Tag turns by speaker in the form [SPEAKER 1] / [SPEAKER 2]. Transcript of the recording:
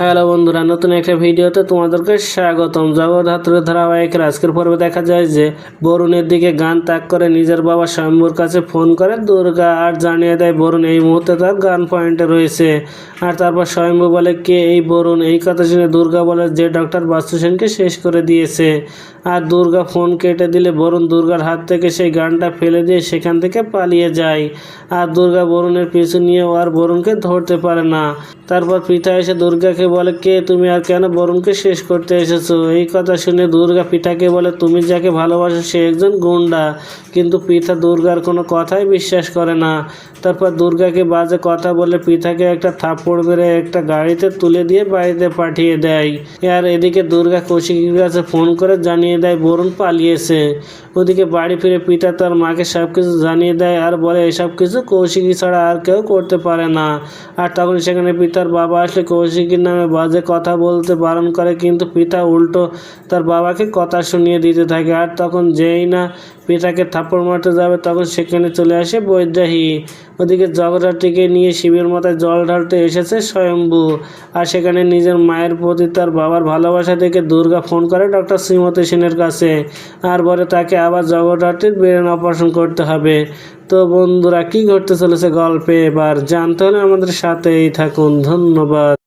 [SPEAKER 1] Hello বন্ধুরা, নতুন একটা ভিডিওতে তোমাদেরকে স্বাগতম। জগদ্ধাত্রের ধারাবাহিকের আজকের পর্বে দেখা যায় যে, বরুণের দিকে গান ত্যাগ করে নিজের বাবা শম্ভুর কাছে ফোন করে, দুর্গা, আর জানিয়ে দেয় বরুণ এই মুহূর্তে তার গান পয়েন্টে রয়েছে। আর তারপর স্বয়ম্ভু বলে, কে এই বরুণ? এই কথা শুনে দুর্গা বলে, যে ডক্টর বাস্তু সেনকে শেষ করে দিয়েছে। আর দুর্গা ফোন কেটে দিলে বরুণ দুর্গার হাত থেকে সেই গানটা ফেলে দিয়ে সেখান থেকে পালিয়ে যায়। আর দুর্গা বরুণের পিছু নিয়েও আর বরুণকে ধরতে পারে না। তারপর পিতা এসে দুর্গাকে বলে, কে তুমি আর কেন বরুণকে শেষ করতে এসেছ? এই কথা শুনে দুর্গা পিতাকে বলে, তুমি যাকে ভালোবাসো সে একজন গুন্ডা। কিন্তু পিতা দুর্গার কোনো কথাই বিশ্বাস করে না। তারপর দুর্গাকে বাজে কথা বলে পিতাকে একটা থাপ্পড় মেরে একটা গাড়িতে তুলে দিয়ে বাড়িতে পাঠিয়ে দেয়। আর এদিকে দুর্গা কৌশিকের কাছে ফোন করে জানিয়ে দেয়, বরুণ পালিয়েছে। ওদিকে বাড়ি ফিরে পিতা তার মাকে সব কিছু জানিয়ে দেয় আর বলে, এসব কিছু কৌশিকী ছাড়া আর কেউ করতে পারে না। আর তখন সেখানে পিতার বাবা আসলে কৌশিকীর নামে বাজে কথা বলতে বারণ করে, কিন্তু পিতা উল্টো তার বাবাকে কথা শুনিয়ে দিতে থাকে। আর তখন যেই না পিতাকে থাপ্পড় মারতে যাবে, তখন সেখানে চলে আসে বৈদ্যাহী। ওদিকে জগদ্ধাত্রীকে নিয়ে শিবের মাথায় জল ঢালতে এসেছে স্বয়ম্ভু। আর সেখানে নিজের মায়ের প্রতি তার বাবার ভালোবাসা দেখে দুর্গা ফোন করে ডক্টর শ্রীমতী সেনের কাছে, আর পরে তাকে আবার জগদ্ধাত্রীর ব্রেন অপারেশন করতে হবে। তো বন্ধুরা, কি ঘটতে চলেছে গল্পে এবার জানতে হলে আমাদের সাথেই থাকুন। ধন্যবাদ।